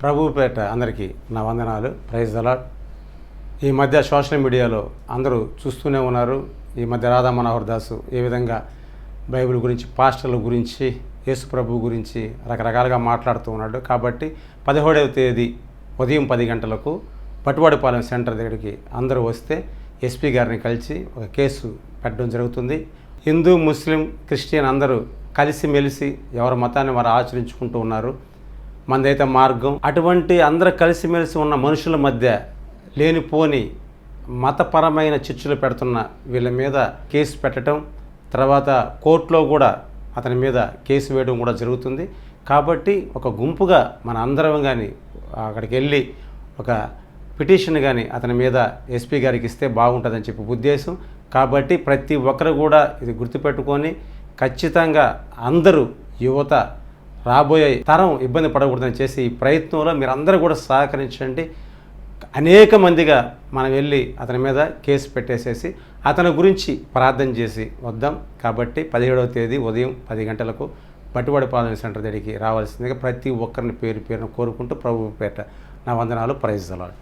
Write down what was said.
ప్రభుపేట అందరికీ నా వందనాలు. ప్రైజ్ అలాట్ ఈ మధ్య సోషల్ మీడియాలో అందరూ చూస్తూనే ఉన్నారు. ఈ మధ్య రాధా మనోహర్ దాసు ఏ విధంగా బైబిల్ గురించి పాస్టర్ల గురించి యేసు ప్రభు గురించి రకరకాలుగా మాట్లాడుతూ ఉన్నాడు. కాబట్టి పదిహేడవ తేదీ ఉదయం పది గంటలకు పట్టువాడిపాలెం సెంటర్ దగ్గరికి అందరూ వస్తే ఎస్పీ గారిని కలిసి ఒక కేసు పెట్టడం జరుగుతుంది. హిందూ ముస్లిం క్రిస్టియన్ అందరూ కలిసిమెలిసి ఎవరి మతాన్ని వారు ఆచరించుకుంటూ ఉన్నారు. మనదైతే మార్గం. అటువంటి అందరు కలిసిమెలిసి ఉన్న మనుషుల మధ్య లేనిపోని మతపరమైన చిచ్చులు పెడుతున్న వీళ్ళ మీద కేసు పెట్టడం తర్వాత కోర్టులో కూడా అతని మీద కేసు వేయడం కూడా జరుగుతుంది. కాబట్టి ఒక గుంపుగా మన అందరం కానీ అక్కడికి వెళ్ళి ఒక పిటిషన్ కానీ అతని మీద ఎస్పీ గారికి ఇస్తే బాగుంటుందని చెప్పి ఉద్దేశం. కాబట్టి ప్రతి ఒక్కరు కూడా ఇది గుర్తుపెట్టుకొని ఖచ్చితంగా అందరూ యువత రాబోయే తరం ఇబ్బంది పడకూడదని చేసి ఈ ప్రయత్నంలో మీరు కూడా సహకరించండి. అనేక మందిగా మనం వెళ్ళి అతని మీద కేసు పెట్టేసేసి అతని గురించి ప్రార్థన చేసి వద్దాం. కాబట్టి పదిహేడవ తేదీ ఉదయం పది గంటలకు పట్టుబడి పాలన సెంటర్ దగ్గరికి రావాల్సిందిగా ప్రతి ఒక్కరిని పేరు పేరును కోరుకుంటూ ప్రభు పేట నా వందనాలు. ప్రైజ్ అలాడు